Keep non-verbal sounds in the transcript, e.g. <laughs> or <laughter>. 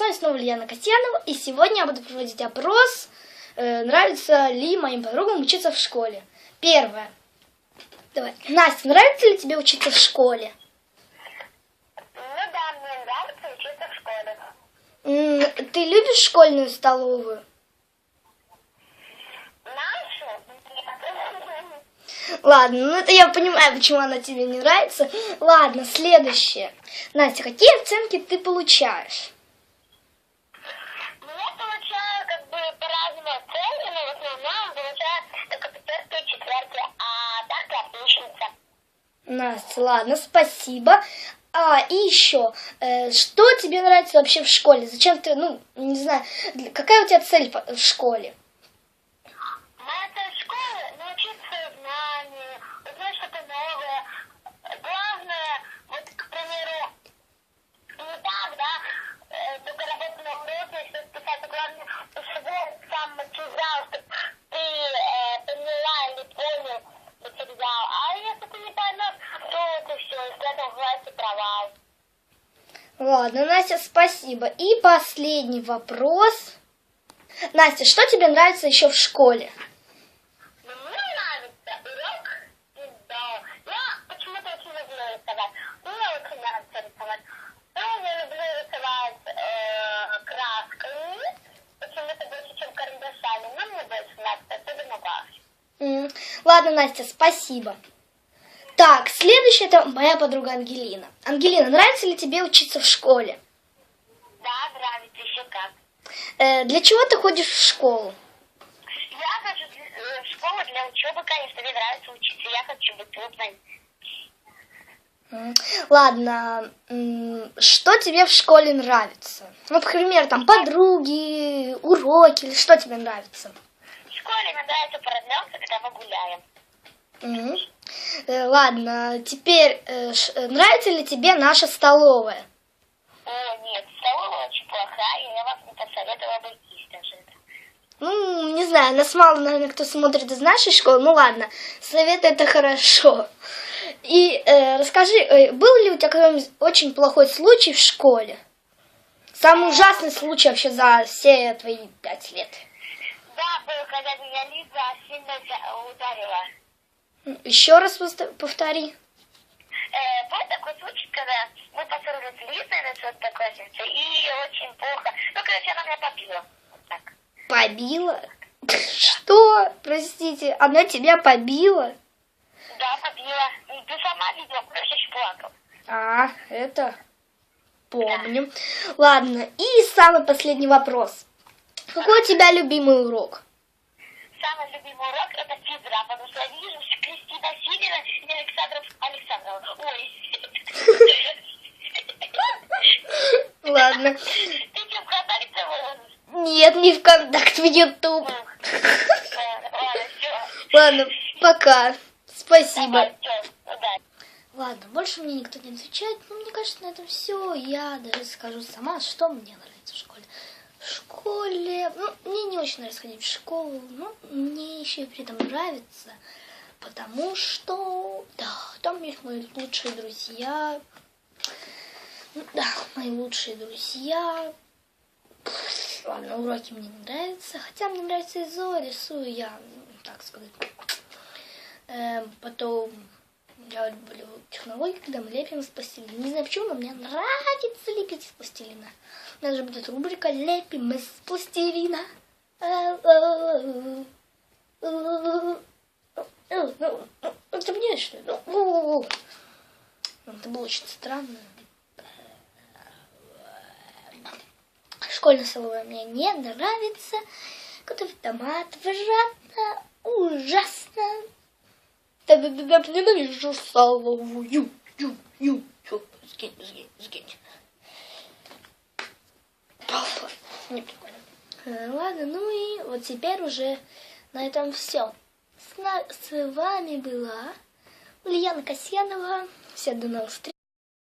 С вами снова Ульяна Касьянова, и сегодня я буду проводить опрос, э, нравится ли моим подругам учиться в школе. Первое. Давай. Настя, нравится ли тебе учиться в школе? Ну да, мне нравится учиться в школе. М, Ты любишь школьную столовую? <laughs> Ладно, ну это я понимаю, почему она тебе не нравится. Ладно, следующее. Настя, какие оценки ты получаешь? Настя, ладно, спасибо. А, и еще, э, что тебе нравится вообще в школе? Зачем ты, ну, не знаю, какая у тебя цель в школе? Моя цель школы – научиться знанию, узнать что-то новое. Главное, вот, к примеру, не так, да, э, только работать на уроке, что писать, а главное, усвоить сам материал, чтобы ты э, поняла или понял материал. А если ты не поймешь, то это все, из этого бывает и провал. Ладно, Настя, спасибо. И последний вопрос. Настя, что тебе нравится еще в школе? Э, Ладно, Настя, спасибо. Следующая это моя подруга Ангелина. Ангелина, нравится ли тебе учиться в школе? Да, нравится еще как. Э, для чего ты ходишь в школу? Я хожу э, в школу для учебы, конечно, мне нравится учиться. Я хочу быть. М, Ладно, что тебе в школе нравится? Ну, например, там подруги, уроки, или что тебе нравится? В школе мне нравится продляться, когда мы гуляем. М. Э, Ладно, теперь э, ш- э, нравится ли тебе наша столовая? О, нет, столовая очень плохая, я вам не посоветовала обойтись даже. Ну, не знаю, нас мало, наверное, кто смотрит из нашей школы. Ну ладно, совет это хорошо. И э, расскажи, э, был ли у тебя какой-нибудь очень плохой случай в школе? Самый ужасный случай вообще за все твои пять лет. Да, был, когда меня Лиза сильно ударила. Еще раз повтори. Э, был такой случай, когда мы поссорились с Лизой на счет одноклассницы, и очень плохо. Ну, короче, она меня побила. Вот так. Побила? <laughs> Что? Простите, она тебя побила? Да, побила. Ты сама видела, потому что еще плакал. А, это помню. Ладно, и самый последний вопрос. Какой у тебя любимый урок? Самый любимый урок это физра, потому что я вижу Кристина Сидина и Александров Александрова. Ой. Ладно. Ты что, в контакте выложишь? Нет, не ВКонтакт, в Ютуб. Ладно, пока. Спасибо. Удачи. Ладно, больше мне никто не отвечает. Ну, мне кажется, на этом все. Я даже скажу сама, что мне нравится в школе. Школе... Ну, мне не очень нравится ходить в школу. Но мне еще и при этом нравится. Потому что... Да, там есть мои лучшие друзья. Ну, Да, мои лучшие друзья. Ладно, уроки мне не нравятся. Хотя мне нравится ИЗО, рисую я, ну, так сказать. Эм, потом я люблю технологии, когда мы лепим из пластилина. Не знаю почему, но мне нравится лепить из пластилина. У нас же будет рубрика «Лепим из пластилина». Это мне что ли? Ну, Это было очень странно. Школьная столовая мне не нравится. Готовить томат выжатно, ужасно. Да, да, да, да, ненавижу столовую. Ю, ю, ю. Сгинь, сгинь, сгинь. Не прикольно. Э, Ладно, ну и вот теперь уже на этом все. С, на- с вами была Ульяна Касьянова. Всем до новых встреч.